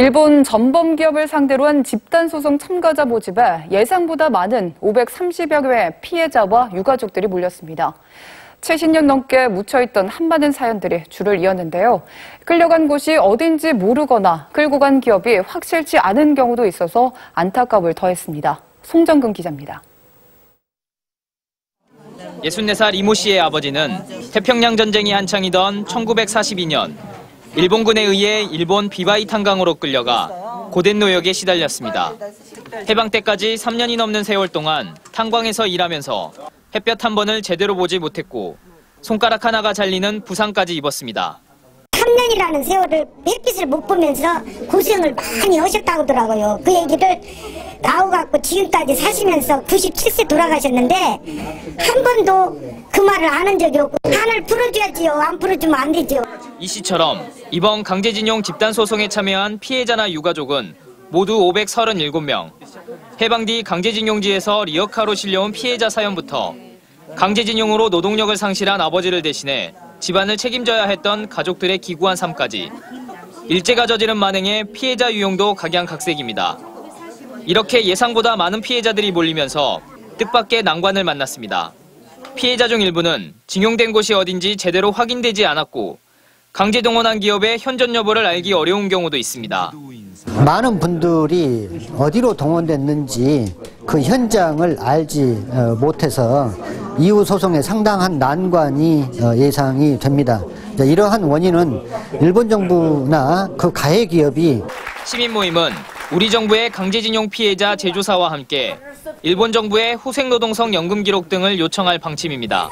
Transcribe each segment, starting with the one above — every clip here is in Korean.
일본 전범 기업을 상대로 한 집단 소송 참가자 모집에 예상보다 많은 530여 개의 피해자와 유가족들이 몰렸습니다. 70년 넘게 묻혀있던 한많은 사연들이 줄을 이었는데요. 끌려간 곳이 어딘지 모르거나 끌고 간 기업이 확실치 않은 경우도 있어서 안타까움을 더했습니다. 송정근 기자입니다. 64살 이모 씨의 아버지는 태평양 전쟁이 한창이던 1942년 일본군에 의해 일본 비바이 탄강으로 끌려가 고된 노역에 시달렸습니다. 해방 때까지 3년이 넘는 세월 동안 탄광에서 일하면서 햇볕 한 번을 제대로 보지 못했고 손가락 하나가 잘리는 부상까지 입었습니다. 3년이라는 세월을 햇빛을 못 보면서 고생을 많이 하셨다고 하더라고요. 그 얘기를 나오갖고 지금까지 사시면서 97세 돌아가셨는데 한 번도 그 말을 안 한 적이 없고 한을 풀어줘야지요. 안 풀어주면 안 되죠. 이 씨처럼 이번 강제징용 집단 소송에 참여한 피해자나 유가족은 모두 537명. 해방 뒤 강제징용지에서 리어카로 실려온 피해자 사연부터 강제징용으로 노동력을 상실한 아버지를 대신해 집안을 책임져야 했던 가족들의 기구한 삶까지 일제가 저지른 만행에 피해자 유용도 각양각색입니다. 이렇게 예상보다 많은 피해자들이 몰리면서 뜻밖의 난관을 만났습니다. 피해자 중 일부는 징용된 곳이 어딘지 제대로 확인되지 않았고 강제 동원한 기업의 현존 여부를 알기 어려운 경우도 있습니다. 많은 분들이 어디로 동원됐는지 그 현장을 알지 어, 못해서 이후 소송에 상당한 난관이 어, 예상이 됩니다. 이러한 원인은 일본 정부나 그 가해 기업이 시민 모임은 우리 정부의 강제징용 피해자 제조사와 함께 일본 정부의 후생노동성 연금 기록 등을 요청할 방침입니다.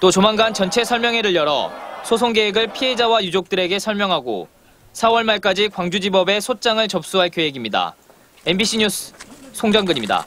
또 조만간 전체 설명회를 열어 소송 계획을 피해자와 유족들에게 설명하고 4월 말까지 광주지법에 소장을 접수할 계획입니다. MBC 뉴스 송정근입니다.